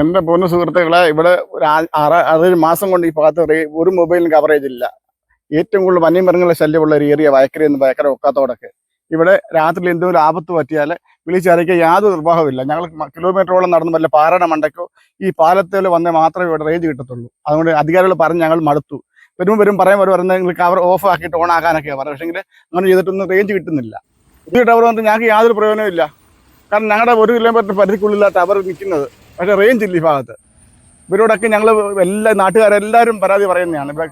എന്റെ പൊന്നു സുഹൃത്തുക്കളെ ഇവിടെ ഒരു ആറ് അറേഴ് മാസം കൊണ്ട് ഈ ഭാഗത്ത് ഒരു മൊബൈലിന് കവറേജ് ഇല്ല. ഏറ്റവും കൂടുതൽ വന്യമൃഗങ്ങളെ ശല്യമുള്ള ഒരു ഏരിയ വയക്കര എന്ന് വയക്കര ഒക്കാത്തോടൊക്കെ. ഇവിടെ രാത്രി എന്തെങ്കിലും ആപത്ത് പറ്റിയാൽ വിളിച്ചറിയിക്കാൻ യാതൊരു നിർവാഹമില്ല ഞങ്ങൾ കിലോമീറ്ററോളം നടന്നു വല്ല പാറയുടെ മണ്ടയ്ക്കോ ഈ പാലത്തിൽ വന്നേ മാത്രമേ ഇവിടെ റേഞ്ച് കിട്ടത്തുള്ളൂ. അതുകൊണ്ട് അധികാരികൾ പറഞ്ഞ് ഞങ്ങൾ മടുത്തു. വരുമ്പോൾ വരും പറയാൻ വരും പറയുന്നത് നിങ്ങൾ കവർ ഓഫ് ആക്കിയിട്ട് ഓൺ ആക്കാനൊക്കെയാണ് പറയുക പക്ഷേ അങ്ങനെ ചെയ്തിട്ടൊന്നും റേഞ്ച് കിട്ടുന്നില്ല. ഈ ടവർ വന്നിട്ട് ഞങ്ങൾക്ക് യാതൊരു പ്രയോജനവും ഇല്ല. കാരണം ഞങ്ങളുടെ ഒരു കിലോമീറ്റർ പരിധിക്കുള്ളിലാണ് ടവർ നിൽക്കുന്നത് പക്ഷേ റേഞ്ച് ഇല്ല ഈ ഭാഗത്ത്. ഇവരോടൊക്കെ ഞങ്ങൾ എല്ലാ നാട്ടുകാരെല്ലാവരും പരാതി പറയുന്നതാണ്. ഇവിടെ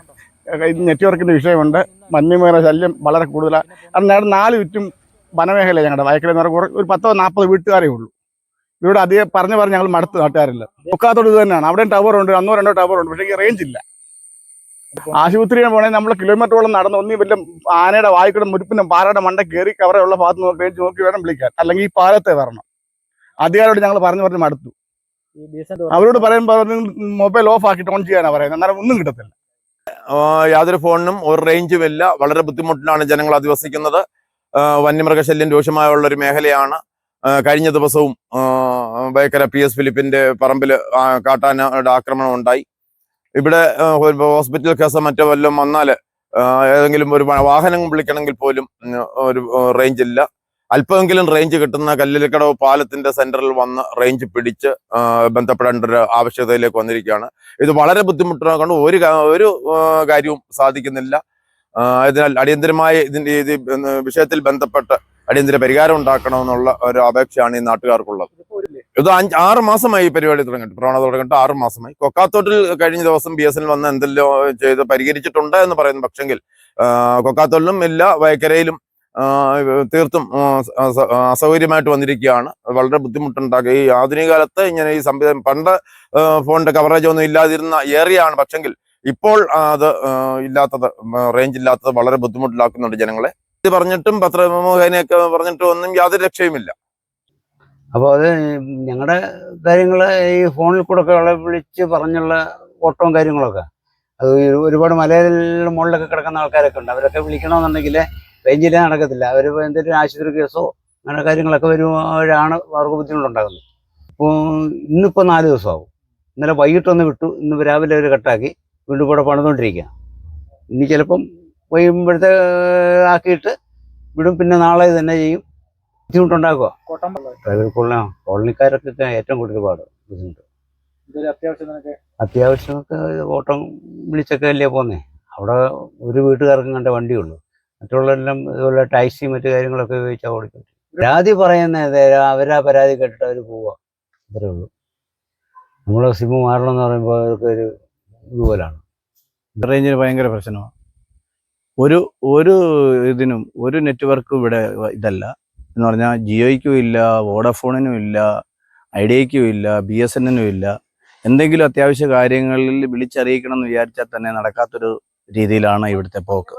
നെറ്റ്വർക്കിന്റെ വിഷയമുണ്ട്. മഞ്ഞുമേറെ ശല്യം വളരെ കൂടുതലാണ് കാരണം ഞങ്ങളുടെ നാല് ചുറ്റും വനമേഖല ഞങ്ങളുടെ വയക്കല എന്ന് പറയുമ്പോൾ ഒരു പത്തോ നാൽപ്പത് വീട്ടുകാരേ ഉള്ളൂ. ഇവിടെ അധികം പറഞ്ഞു പറഞ്ഞ് ഞങ്ങൾ മടുത്ത് നാട്ടുകാരില്ല. ഒക്കാത്തോട് ഇത് തന്നെയാണ്. അവിടെയും ടവറുണ്ട് അന്നോ രണ്ടോ ടവറുണ്ട് പക്ഷേ റേഞ്ച് ഇല്ല. ആശുപത്രിയിൽ പോകണമെങ്കിൽ നമ്മൾ കിലോമീറ്ററോളം നടന്ന് ഒന്നും വല്ല ആനയുടെ വായിക്കൂടെ മുരിപ്പിന്റെ പാറയുടെ മണ്ട കയറി കവറുള്ള ഭാഗത്ത് നോക്കി റേഞ്ച് നോക്കി വേണം വിളിക്കാൻ. അല്ലെങ്കിൽ ഈ പാലത്തെ വരണം. അധികാരോട് ഞങ്ങൾ പറഞ്ഞു പറഞ്ഞ് മടുത്തു. അവരോട് പറയുമ്പോൾ മൊബൈൽ ഓഫ് ആക്കിയിട്ട് ഓൺ ചെയ്യാനാ പറയുന്നത് അന്നേരം ഒന്നും കിട്ടത്തില്ല. യാതൊരു ഫോണിനും ഒരു റേഞ്ചും ഇല്ല. വളരെ ബുദ്ധിമുട്ടിലാണ് ജനങ്ങൾ അധിവസിക്കുന്നത്. വന്യമൃഗശല്യം രൂക്ഷമായുള്ള ഒരു മേഖലയാണ്. കഴിഞ്ഞ ദിവസവും ബേക്കര പി എസ് ഫിലിപ്പിന്റെ പറമ്പിൽ കാട്ടാനയുടെ ആക്രമണം ഉണ്ടായി. ഇവിടെ ഹോസ്പിറ്റൽ കേസോ മറ്റോ വല്ലതും വന്നാൽ ഏതെങ്കിലും ഒരു വാഹനം വിളിക്കണമെങ്കിൽ പോലും ഒരു റേഞ്ച് ഇല്ല. അല്പമെങ്കിലും റേഞ്ച് കിട്ടുന്ന കല്ലിലക്കടവ് പാലത്തിന്റെ സെന്ററിൽ വന്ന് റേഞ്ച് പിടിച്ച് ബന്ധപ്പെടേണ്ട ഒരു ആവശ്യകതയിലേക്ക് വന്നിരിക്കുകയാണ്. ഇത് വളരെ ബുദ്ധിമുട്ടാണ്. ഒരു ഒരു കാര്യവും സാധിക്കുന്നില്ല. അതിനാൽ അടിയന്തരമായി ഇതിന്റെ ഇത് വിഷയത്തിൽ ബന്ധപ്പെട്ട് അടിയന്തര പരിഹാരം ഉണ്ടാക്കണമെന്നുള്ള ഒരു അപേക്ഷയാണ് ഈ നാട്ടുകാർക്കുള്ളത്. ഇത് അഞ്ച് ആറ് മാസമായി ഈ പരിപാടി തുടങ്ങിയിട്ട്. പ്രവണത തുടങ്ങിയിട്ട് ആറ് മാസമായി. കൊക്കാത്തോട്ടിൽ കഴിഞ്ഞ ദിവസം ബി എസ് എൻ വന്ന് എന്തെല്ലോ ചെയ്ത് പരിഹരിച്ചിട്ടുണ്ട് എന്ന് പറയുന്നു പക്ഷെങ്കിൽ കൊക്കാത്തോട്ടിലും ഇല്ല വയക്കരയിലും തീർത്തും അസൗകര്യമായിട്ട് വന്നിരിക്കുകയാണ്. വളരെ ബുദ്ധിമുട്ടുണ്ടാക്കുക. ഈ ആധുനിക കാലത്ത് ഇങ്ങനെ ഈ സംവിധാനം പണ്ട് ഫോണിന്റെ കവറേജ് ഒന്നും ഇല്ലാതിരുന്ന ഏറിയാണ് പക്ഷെങ്കിൽ ഇപ്പോൾ അത് ഇല്ലാത്തത് റേഞ്ച് ഇല്ലാത്തത് വളരെ ബുദ്ധിമുട്ടിലാക്കുന്നുണ്ട് ജനങ്ങളെ. ഇത് പറഞ്ഞിട്ടും പത്രമുഖേനയൊക്കെ പറഞ്ഞിട്ടും ഒന്നും യാതൊരു രക്ഷയുമില്ല. അപ്പോൾ അത് ഞങ്ങളുടെ കാര്യങ്ങൾ ഈ ഫോണിൽ കൂടെ ഒക്കെ വിളിച്ച് പറഞ്ഞുള്ള ഓട്ടവും കാര്യങ്ങളൊക്കെ. അത് ഒരുപാട് മലയിൽ മുകളിലൊക്കെ കിടക്കുന്ന ആൾക്കാരൊക്കെ ഉണ്ട്. അവരൊക്കെ വിളിക്കണമെന്നുണ്ടെങ്കിൽ റേഞ്ചിലേ നടക്കത്തില്ല. അവർ എന്തെങ്കിലും ആശുപത്രി കേസോ അങ്ങനെ കാര്യങ്ങളൊക്കെ വരുമ്പോഴാണ് അവർക്ക് ബുദ്ധിമുട്ടുണ്ടാകുന്നത്. ഇപ്പോൾ ഇന്നിപ്പോൾ നാല് ദിവസമാവും. ഇന്നലെ വൈകിട്ടൊന്ന് വിട്ടു. ഇന്ന് രാവിലെ അവർ കട്ടാക്കി. വീണ്ടും ഇവിടെ പണിതുകൊണ്ടിരിക്കുക ഇനി ചിലപ്പം വൈകുമ്പോഴത്തെ ആക്കിയിട്ട് വിടും. പിന്നെ നാളെ തന്നെ ചെയ്യും. ബുദ്ധിമുട്ടുണ്ടാക്കുക പ്രൈവറ്റ് കോളനി കോളനിക്കാരൊക്കെ ഏറ്റവും കൂടുതൽ പാട് ബുദ്ധിമുട്ട്. അത്യാവശ്യമൊക്കെ ഓട്ടം വിളിച്ചൊക്കെ അല്ലേ പോന്നേ? അവിടെ ഒരു വീട്ടുകാർക്കും കണ്ട വണ്ടിയുള്ളൂ. മറ്റുള്ളതെല്ലാം ഇതുപോലെ ടാക്സി മറ്റു കാര്യങ്ങളൊക്കെ ഉപയോഗിച്ചാൽ ഓടിക്കും പരാതി പറയുന്നത് അവരാ പരാതി കേട്ടിട്ട് അവർ പോവുക അത്രേ ഉള്ളൂ. നമ്മൾ സിമ്മ് മാറണം എന്ന് പറയുമ്പോൾ അവർക്ക് ഒരു ഇതുപോലാണ്. റേഞ്ചിന് ഭയങ്കര പ്രശ്നമാണ്. ഒരു ഒരു ഇതിനും ഒരു നെറ്റ്വർക്കും ഇവിടെ ഇതല്ല. എന്ന് പറഞ്ഞാൽ ജിയോയ്ക്കും ഇല്ല വോഡഫോണിനും ഇല്ല ഐഡിയയ്ക്കും ഇല്ല ബി എസ് എന്നിനും ഇല്ല. എന്തെങ്കിലും അത്യാവശ്യ കാര്യങ്ങളിൽ വിളിച്ചറിയിക്കണം എന്ന് വിചാരിച്ചാൽ തന്നെ നടക്കാത്തൊരു രീതിയിലാണ് ഇവിടുത്തെ പോക്ക്.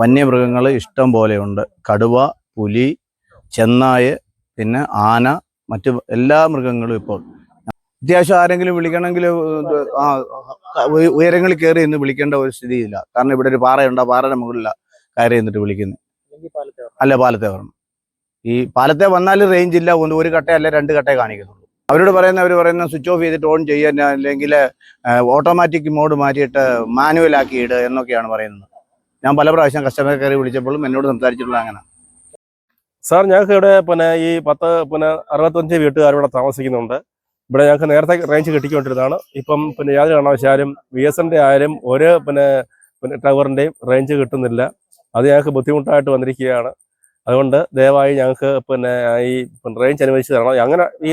വന്യമൃഗങ്ങൾ ഇഷ്ടം പോലെയുണ്ട് കടുവ പുലി ചെന്നായ് പിന്നെ ആന മറ്റു എല്ലാ മൃഗങ്ങളും ഇപ്പോൾ. അത്യാവശ്യം ആരെങ്കിലും വിളിക്കണമെങ്കിൽ ആ ഉയരങ്ങളിൽ കയറി നിന്ന് വിളിക്കേണ്ട ഒരു സ്ഥിതിയില്ല. കാരണം ഇവിടെ ഒരു പാറയുണ്ട് ആ പാറയുടെ മുകളിലാണ് കയറി നിന്നിട്ട് വിളിക്കുന്നത് അല്ല പാലത്തെ വരണം ഈ പാലത്തെ വന്നാൽ റേഞ്ച് ഇല്ല. ഒന്ന് ഒരു കട്ട അല്ല രണ്ട് കട്ടേ കാണിക്കുന്നുള്ളൂ അവരോട് പറയുന്ന അവർ പറയുന്ന സ്വിച്ച് ഓഫ് ചെയ്തിട്ട് ഓൺ ചെയ്യാൻ അല്ലെങ്കിൽ ഓട്ടോമാറ്റിക് മോഡ് മാറ്റിയിട്ട് മാനുവൽ ആക്കി ഇട് എന്നൊക്കെയാണ് പറയുന്നത്. ഞാൻ പല പ്രാവശ്യം കസ്റ്റമർ കയറി വിളിച്ചപ്പോഴും എന്നോട് സംസാരിച്ചിട്ടുള്ള അങ്ങനെ സാർ ഞങ്ങൾക്ക് ഇവിടെ പിന്നെ ഈ പത്ത് പിന്നെ അറുപത്തഞ്ച് വീട്ടുകാർ ഇവിടെ താമസിക്കുന്നുണ്ട്. ഇവിടെ ഞങ്ങൾക്ക് നേരത്തെ റേഞ്ച് കിട്ടിക്കൊണ്ടിരുന്നതാണ്. ഇപ്പം പിന്നെ യാതൊരു കാരണവശാലും ബി എസ് എന്റെ ആയാലും ഒരു പിന്നെ പിന്നെ ടവറിന്റെയും റേഞ്ച് കിട്ടുന്നില്ല. അത് ഞങ്ങൾക്ക് ബുദ്ധിമുട്ടായിട്ട് വന്നിരിക്കുകയാണ്. അതുകൊണ്ട് ദയവായി ഞങ്ങൾക്ക് പിന്നെ ഈ റേഞ്ച് അനുവദിച്ച് തരണം. അങ്ങനെ ഈ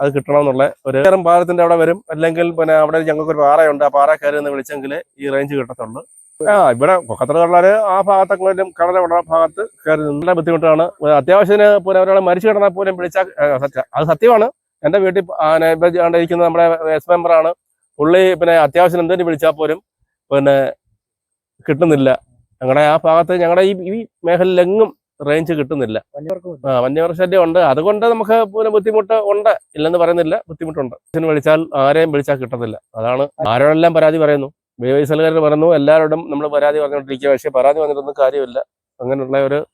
അത് കിട്ടണമെന്നുള്ള ഒരു നേരം പാലത്തിന്റെ അവിടെ വരും. അല്ലെങ്കിൽ പിന്നെ അവിടെ ഞങ്ങൾക്ക് ഒരു പാറയുണ്ട്. ആ പാറ കയറി നിന്ന് വിളിച്ചെങ്കിൽ ഈ റേഞ്ച് കിട്ടത്തുള്ളൂ. ആ ഇവിടെ പൊക്കത്തറുള്ളവർ ആ ഭാഗത്തൊക്കെ കടല ഉള്ള ഭാഗത്ത് കയറി നല്ല ബുദ്ധിമുട്ടാണ്. അത്യാവശ്യത്തിന് പോലെ ഒരാൾ മരിച്ചു കിടന്നാൽ പോലും വിളിച്ചാൽ അത് സത്യമാണ്. എന്റെ വീട്ടിൽ ഇരിക്കുന്ന നമ്മുടെ എസ് മെമ്പറാണ് പുള്ളി പിന്നെ അത്യാവശ്യം എന്തെങ്കിലും വിളിച്ചാൽ പോലും പിന്നെ കിട്ടുന്നില്ല. ഞങ്ങളുടെ ആ ഭാഗത്ത് ഞങ്ങളുടെ ഈ ഈ മേഖലയിലെങ്ങും റേഞ്ച് കിട്ടുന്നില്ല. ആ വന്യമൃഗശല്യം ഉണ്ട്. അതുകൊണ്ട് നമുക്ക് പിന്നെ ബുദ്ധിമുട്ട് ഉണ്ട് ഇല്ലെന്ന് പറയുന്നില്ല. ബുദ്ധിമുട്ടുണ്ട്. വിളിച്ചാൽ ആരെയും വിളിച്ചാൽ കിട്ടത്തില്ല. അതാണ് ആരോടെല്ലാം പരാതി പറയുന്നു. ബി വൈ പറഞ്ഞു എല്ലാവരോടും നമ്മൾ പരാതി പറഞ്ഞുകൊണ്ടിരിക്കുക. പക്ഷേ പരാതി വന്നിട്ടൊന്നും കാര്യമില്ല. അങ്ങനെയുള്ള ഒരു